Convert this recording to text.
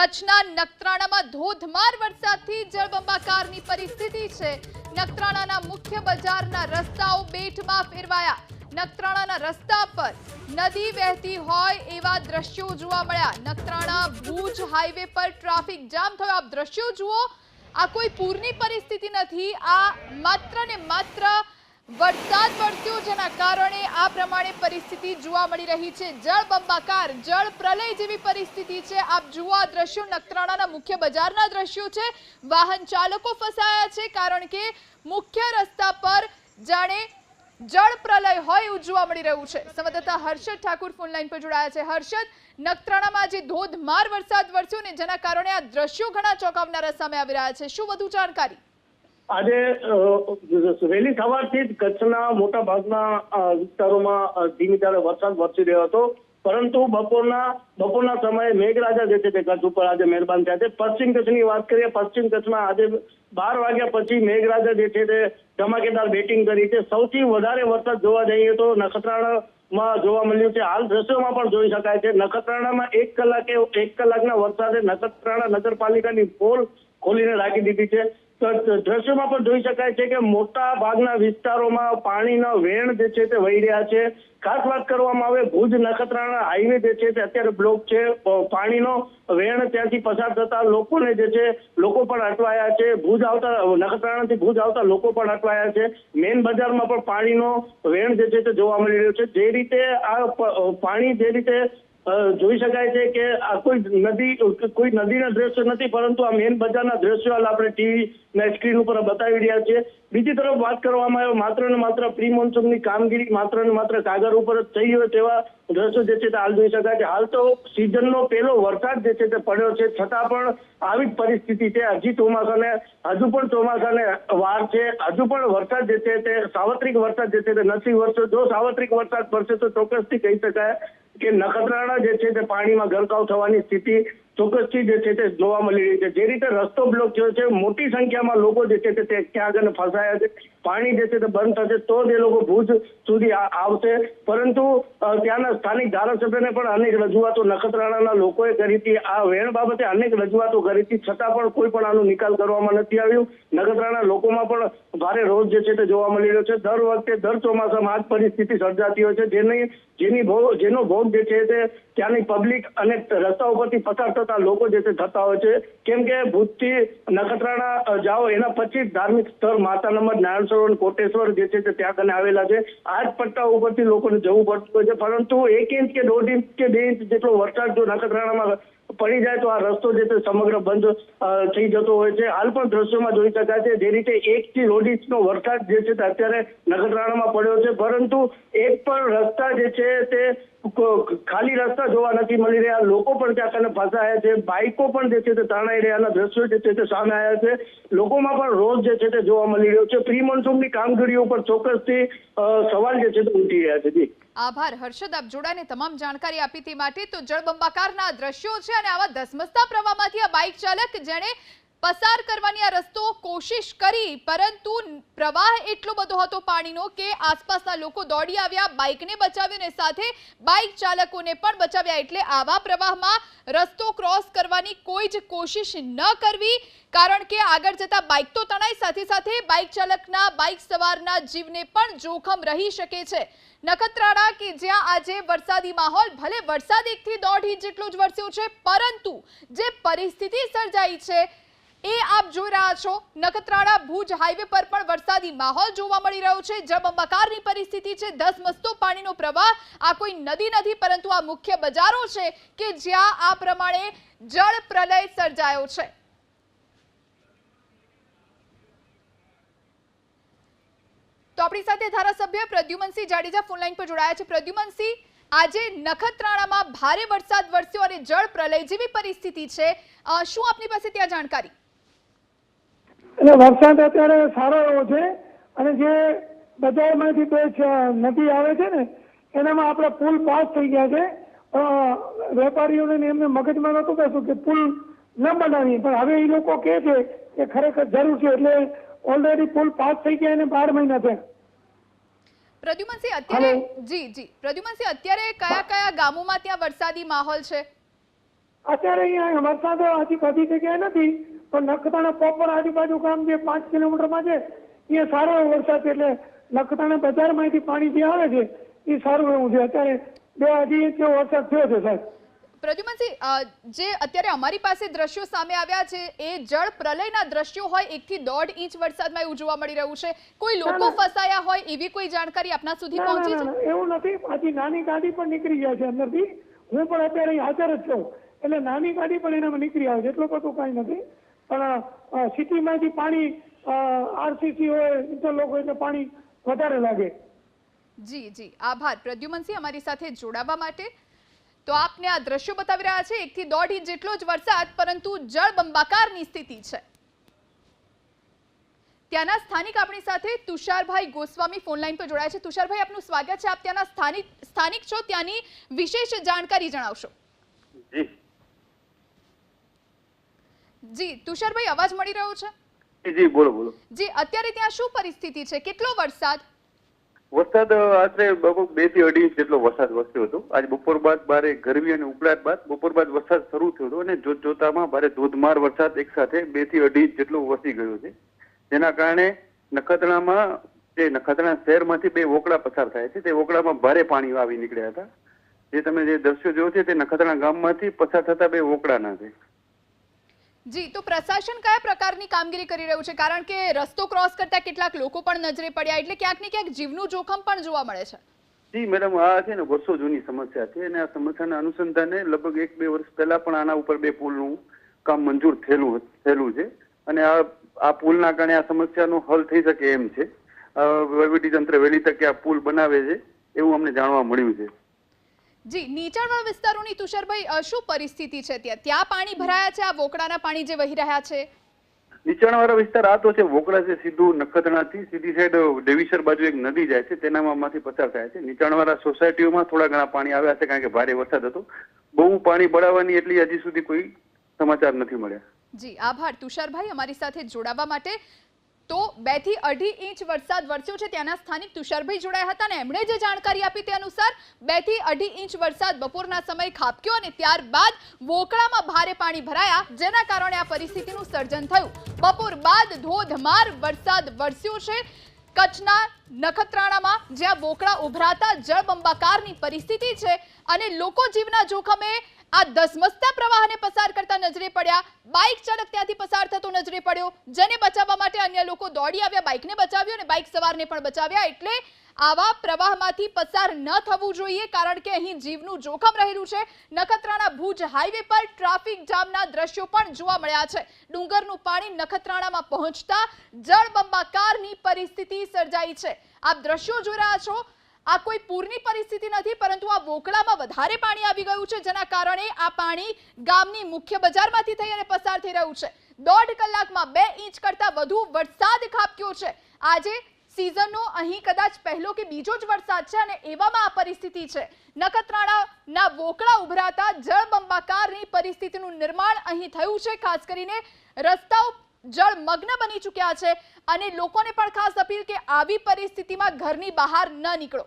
કચ્છના નખત્રાણામાં ધોધમાર વરસાદથી જળબંબાકારની પરિસ્થિતિ છે. નખત્રાણાના મુખ્ય બજારના રસ્તાઓ બેટમાં ફેરવાયા. નખત્રાણાના રસ્તા પર નદી વહેતી હોય એવા દ્રશ્યો જોવા મળ્યા. નખત્રાણા ભુજ હાઈવે પર ટ્રાફિક જામ થયો. આપ દ્રશ્યો જુઓ. આ કોઈ પૂરની પરિસ્થિતિ નથી. આ માત્ર ને માત્ર વરસાદ વરસ્યો જેના કારણે આ પ્રમાણે પરિસ્થિતિ જોવા મળી રહી છે. જળ બંબાકાર, જળ પ્રલય જેવી પરિસ્થિતિ છે. આપ જુઓ આ દ્રશ્યો, નખત્રાણાના મુખ્ય બજારના દ્રશ્યો છે. વાહન ચાલકો ફસાયા છે કારણ કે મુખ્ય રસ્તા પર જાણે જળ પ્રલય હોય એવું જોવા મળી રહ્યું છે. સંવાદદાતા હર્ષદ ઠાકુર ફોનલાઈન પર જોડાયા છે. હર્ષદ, નખત્રાણામાં આજે ધોધમાર વરસાદ વરસ્યો ને જેના કારણે આ દ્રશ્યો ઘણા ચોંકાવનારા સામે આવી રહ્યા છે. શું વધુ જાણકારી? આજે વહેલી સવારથી જ કચ્છના મોટા ભાગના વિસ્તારોમાં ધીમી ધારે વરસાદ વરસી રહ્યો હતો. પરંતુ બપોરના બપોરના સમયે મેઘરાજા જે છે તે કચ્છ ઉપર આજે મહેરબાન થયા છે. પશ્ચિમ કચ્છની વાત કરીએ, પશ્ચિમ કચ્છમાં આજે બાર વાગ્યા પછી મેઘરાજા જે છે તે ધમાકેદાર બેટિંગ કરી છે. સૌથી વધારે વરસાદ જોવા જઈએ તો નખત્રાણામાં જોવા મળ્યું છે. હાલ દ્રશ્યોમાં પણ જોઈ શકાય છે. નખત્રાણામાં એક કલાકે, એક કલાકના વરસાદે નખત્રાણા નગરપાલિકાની પોલ ખોલીને રાખી દીધી છે. દ્રશ્યોમાં પણ જોઈ શકાય છે કે મોટા ભાગના વિસ્તારોમાં પાણીના વેણ જે છે તે વહી રહ્યા છે. ખાસ વાત કરવામાં આવે, ભુજ નખત્રાણા હાઈવે જે છે તે અત્યારે બ્લોક છે. પાણીનો વેણ ત્યાંથી પસાર થતા લોકોને જે છે, લોકો પણ અટવાયા છે. ભુજ આવતા, નખત્રાણાથી ભુજ આવતા લોકો પણ અટવાયા છે. મેઇન બજારમાં પણ પાણીનો વેણ જે છે તે જોવા મળી રહ્યો છે. જે રીતે આ પાણી જે રીતે જોઈ શકાય છે કે આ કોઈ નદી, કોઈ નદીના દ્રશ્યો નથી, પરંતુ આ મેન બજારના દ્રશ્યો હાલ આપણે ટીવી ના સ્ક્રીન ઉપર બતાવી રહ્યા છીએ. બીજી તરફ વાત કરવામાં આવે માત્ર ને માત્ર પ્રી મોન્સૂનની કામગીરી, માત્ર ને માત્ર કાગળ ઉપર જ થઈ હોય તેવા દ્રશ્યો જે છે તે હાલ જોઈ શકાય છે. હાલ તો સિઝનનો પહેલો વરસાદ જે છે તે પડ્યો છે. છતાં પણ આવી જ પરિસ્થિતિ છે. હજી ચોમાસાને, હજુ પણ ચોમાસાને વાર છે. હજુ પણ વરસાદ જે છે તે સાવત્રિક વરસાદ જે છે તે નથી વરસ્યો. જો સાવત્રિક વરસાદ પડશે તો ચોક્કસથી કહી શકાય કે નખત્રાણા જે છે તે પાણીમાં ગરકાવ થવાની સ્થિતિ ચોક્કસથી જે છે તે જોવા મળી રહી છે. જે રીતે રસ્તો બ્લોક થયો છે, મોટી સંખ્યામાં લોકો જે છે તે ત્યાં આગળ ફસાયા છે. પાણી જે છે તે બંધ થશે તો જ એ લોકો ભુજ સુધી આવશે. પરંતુ ત્યાંના સ્થાનિક ધારાસભ્યને પણ અનેક રજૂઆતો નખત્રાણાના લોકોએ કરી હતી. આ વેણ બાબતે અનેક રજૂઆતો કરી હતી. છતાં પણ કોઈ પણ આનો નિકાલ કરવામાં નથી આવ્યો. નખત્રાણા લોકોમાં પણ ભારે રોજ જે છે તે જોવા મળી રહ્યો છે. દર વખતે, દર ચોમાસામાં આ પરિસ્થિતિ સર્જાતી હોય છે. જેની જેની ભોગ જેનો ભોગ જે છે તે ત્યાંની પબ્લિક અને રસ્તા ઉપરથી પસાર થતા લોકો જે છે થતા હોય છે. કેમ કે ભુજથી નખત્રાણા જાઓ એના પછી ધાર્મિક સ્થળ માતા નંબર નારાયણ સરોવર કોટેશ્વર જે છે તે ત્યાં કને આવેલા છે. આ જ પટ્ટા ઉપરથી લોકોને જવું પડતું હોય છે, પરંતુ એક ઇંચ કે દોઢ ઇંચ કે બે ઇંચ જેટલો વરસાદ જો નખત્રાણામાં પડી જાય તો આ રસ્તો જે તે સમગ્ર બંધ થઈ જતો હોય છે. હાલ પણ દ્રશ્યોમાં જોઈ શકાય છે, જે રીતે એક થી દોઢ ઇંચનો વરસાદ જે છે તે અત્યારે નખત્રાણામાં પડ્યો છે. પરંતુ એક પણ રસ્તા જે છે તે ખાલી રસ્તા જોવા નથી મળી રહ્યા. લોકો પણ ત્યાં કને ફસાયા છે. બાઇકો પણ જે છે તે તણાઈ રહ્યાના દ્રશ્યો જે છે તે સામે આવ્યા છે. લોકોમાં પણ રોજ જે છે તે જોવા મળી રહ્યો છે. પ્રી મોન્સૂનની કામગીરીઓ પર ચોક્કસથી સવાલ જે છે તે ઉઠી રહ્યા છે. આભાર. હર્ષદ, આપ જોડાને તમામ જાણકારી આપી તે માટે તો જળબંબાકારના દ્રશ્યો છે અને આવા ધસમસતા પ્રવાહમાંથી આ બાઇક ચાલક જેણે પસાર કરવાની આ રસ્તો કોશિશ કરી, પરંતુ પ્રવાહ એટલો બધો હતો પાણીનો કે આસપાસના લોકો દોડી આવ્યા, બાઇકને બચાવ્યું ને સાથે બાઇક ચાલકોને પણ બચાવ્યા. એટલે આવા પ્રવાહમાં રસ્તો ક્રોસ કરવાની કોઈ જ કોશિશ ન કરવી, કારણ કે આગળ જતા બાઇક તો તણાઈ સાથે સાથે બાઇક ચાલકના, બાઇક સવારના જીવને પણ જોખમ રહી શકે છે. નખત્રાણા કે જ્યાં આજે વરસાદી માહોલ, ભલે વરસાદ એકથી દોઢ ઇંચ જેટલો જ વરસ્યો છે, પરંતુ જે પરિસ્થિતિ સર્જાઈ છે એ આપ જોઈ રહ્યા છો. નખત્રાણા ભુજ હાઈવે પર પણ વરસાદી માહોલ જોવા મળી રહ્યો છે. જળબંબાકારની પરિસ્થિતિ છે ધસમસતો પાણીનો પ્રવાહ આ કોઈ નદી નથી, પરંતુ આ મુખ્ય બજારો છે કે જ્યાં આ પ્રમાણે જળ પ્રલય સર્જાયો છે. તો આપણી સાથે ધારાસભ્ય પ્રદ્યુમનસિંહ જાડેજા ફોનલાઈન પર જોડાયા છે. પ્રદ્યુમનસિંહ, આજે નખત્રાણામાં ભારે વરસાદ વરસ્યો અને જળ પ્રલય જેવી પરિસ્થિતિ છે. શું આપની પાસે ત્યાં જાણકારી? એટલે વરસાદ અત્યારે સારો એવો છે. અને જે બજારમાંથી બે નદી આવે છે ને એનામાં આપણે પુલ પાસ થઈ ગયા છે. વેપારીઓને એમને મગજમાં નતું કહેશું કે પુલ ન બનાવીએ. પણ હવે એ લોકો કહે છે કે ખરેખર જરૂર છે. એટલે ઓલરેડી પુલ પાસ થઈ ગયા એને બાર મહિના થયા. પ્રદ્યુમનસિંહ અત્યારે જી જી. પ્રદ્યુમનસિંહ અત્યારે કયા કયા ગામોમાં ત્યાં વરસાદી માહોલ છે? અત્યારે અહીંયા વરસાદ હજી બધી જગ્યાએ નથી. પણ નખત્રાણા પોપર આજુબાજુ ગામ જે પાંચ કિલોમીટરમાં છે એ સારો એવો વરસાદ છે એટલે નખત્રાણા બજારમાંથી પાણી જે આવે છે એ સારું એવું છે. અત્યારે બે અઢી ઇંચ જેવો વરસાદ થયો છે સાહેબ. પ્રદ્યુમનસિંહ જે અત્યારે અમારી પાસે દ્રશ્યો સામે આવ્યા છે એ જળ પ્રલયના દ્રશ્યો હોય એકથી દોઢ ઇંચ વરસાદમાં એવું જોવા મળી રહ્યું છે. કોઈ લોકો. ફસાયા હોય એવી કોઈ જાણકારી આપના સુધી પહોંચી છે? એવું નથી. પાછી નાની ગાડી પણ નીકળી ગયા છે અંદરથી. હું પણ અત્યારે હાજર જ છું. એટલે નાની ગાડી પણ એનામાં નીકળી આવે છે. એટલું બધું કાંઈ નથી. પણ સિટીમાંથી પાણી આરસીસી હોય, ઇન્ટરલોક હોય એટલે પાણી વધારે લાગે. જી જી. આભાર. પ્રદ્યુમનસિંહ, અમારી સાથે જોડાવા માટે. તો આપને આ દ્રશ્યો બતાવી રહ્યા છે, એકથી દોઢ ઇંચ જેટલો જ વરસાદ, પરંતુ જળ બંબાકારની સ્થિતિ છે. ત્યાંના સ્થાનિક આપણી સાથે તુષારભાઈ ગોસ્વામી ફોન લાઈન પર જોડાયા છે. તુષારભાઈ, આપનું સ્વાગત છે. આપ ત્યાંના સ્થાનિક સ્થાનિક છો, ત્યાંની વિશેષ જાણકારી જણાવશો જી જી તુષારભાઈ અવાજ મળી રહ્યો છે? જી, બોલો બોલો. જી અત્યારે ત્યાં શું પરિસ્થિતિ છે? કેટલો વરસાદ? વરસાદ આશરે બેથી અઢી ઇંચ જેટલો વરસાદ વરસ્યો હતો. આજ બપોર બાદ ભારે ગરમી અને ઉકળાટ બાદ બપોર બાદ વરસાદ શરૂ થયો હતો અને જોત જોતામાં બારે ધોધમાર વરસાદ એક સાથે બેથી અઢી ઇંચ જેટલો વરસી ગયો છે. જેના કારણે નખત્રાણામાં જે નખત્રાણા શહેરમાંથી બે વોકડા પસાર થાય છે તે વોકડામાં ભારે પાણી આવી નીકળ્યા હતા. જે તમે જે દ્રશ્યો જોયો છે તે નખત્રાણા ગામમાંથી પસાર થતા બે વોકડાના છે. જી, તો પ્રશાસન કયા પ્રકારની કામગીરી કરી રહ્યું છે? કારણ કે રસ્તો ક્રોસ કરતા કેટલાક લોકો પણ નજરે પડ્યા, એટલે ક્યાંક ને ક્યાંક જીવનું જોખમ પણ જોવા મળે છે. જી, મેડમ, આ છે ને વર્ષો જૂની સમસ્યા છે અને આ સમસ્યાના અનુસંધાને લગભગ એક બે વર્ષ પહેલા પણ આના ઉપર બે પુલનું કામ મંજૂર થયેલું થયેલું છે. અને આ આ પુલના કારણે આ સમસ્યાનો હલ થઈ શકે એમ છે. વહીવટી તંત્ર વહેલી તકે આ પુલ બનાવે છે એવું અમને જાણવા મળ્યું છે. જી નીચાણવાળા વિસ્તારોની તુષારભાઈ શું પરિસ્થિતિ છે ત્યાં? ત્યાં પાણી ભરાયા છે? આ વોકડાના પાણી જે વહી રહ્યા છે? નીચાણવાળા વિસ્તાર આ તો છે વોકડા છે સીધું નખત્રાણાથી સીધી સાઈડ દેવીસર બાજુ એક નદી જાય છે તેનામાં માંથી પસાર થાય છે. નીચાણવાળા સોસાયટીઓમાં થોડા ઘણા પાણી આવ્યા છે કારણ કે ભારે વરસાદ હતો. બહુ પાણી ભરાવાની એટલી હજી સુધી કોઈ સમાચાર નથી મળ્યા. જી આભાર. તુષારભાઈ અમારી સાથે જોડાવા માટે તો બેથી અઢી ઇંચ વરસાદ વરસ્યો છે. ત્યાંના સ્થાનિક તુષારભાઈ જોડાયા હતા અને એમણે જે જાણકારી આપી તે અનુસાર બેથી અઢી ઇંચ વરસાદ બપોરના સમયે ખાબક્યો અને ત્યારબાદ વોકળામાં ભારે પાણી ભરાયા, જેના કારણે આ પરિસ્થિતિનું સર્જન થયું. બપોર બાદ ધોધમાર વરસાદ વરસ્યો છે. કચ્છના નખત્રાણામાં જ્યાં બોકડા ઉભરાતા જળબંબાકારની પરિસ્થિતિ છે અને લોકો જીવના જોખમે આ ધસમસતા પ્રવાહને પસાર કરતા નજરે પડ્યા. બાઇક ચાલક ત્યાંથી પસાર થતો નજરે પડ્યો. જેને બચાવવા માટે અન્ય લોકો દોડી આવ્યા. બાઇકને બચાવ્યો અને બાઇક સવારને પણ બચાવ્યા. એટલે આવા પ્રવાહમાંથી પસાર ન થવું જોઈએ, કારણ કે અહીં જીવનું જોખમ રહેલું છે. નખત્રાણા ભુજ હાઈવે પર ટ્રાફિક જામના દ્રશ્યો પણ જોવા મળ્યા છે. ડુંગરનું પાણી નખત્રાણામાં પહોંચતા જળબંબાકારની પરિસ્થિતિ સર્જાઈ છે. આપ દ્રશ્યો જોઈ રહ્યા છો. આ કોઈ પૂરની પરિસ્થિતિ નથી, પરંતુ આ વોકળામાં વધારે પાણી આવી ગયું છે, જેના કારણે આ પાણી ગામની મુખ્ય બજારમાંથી થઈ અને પસાર થઈ રહ્યું છે. દોઢ કલાકમાં બે ઇંચ કરતા વધુ વરસાદ ખાબક્યો છે. આજે સિઝનનો અહીં કદાચ પહેલો કે બીજો જ વરસાદ છે અને એવામાં આ પરિસ્થિતિ છે. નખત્રાણાના વોકળા ઉભરાતા જળબંબાકારની પરિસ્થિતિનું નિર્માણ અહીં થયું છે. ખાસ કરીને રસ્તાઓ જળમગ્ન બની ચૂક્યા છે અને લોકોને પણ ખાસ અપીલ કે આવી પરિસ્થિતિમાં ઘરની બહાર ન નીકળો.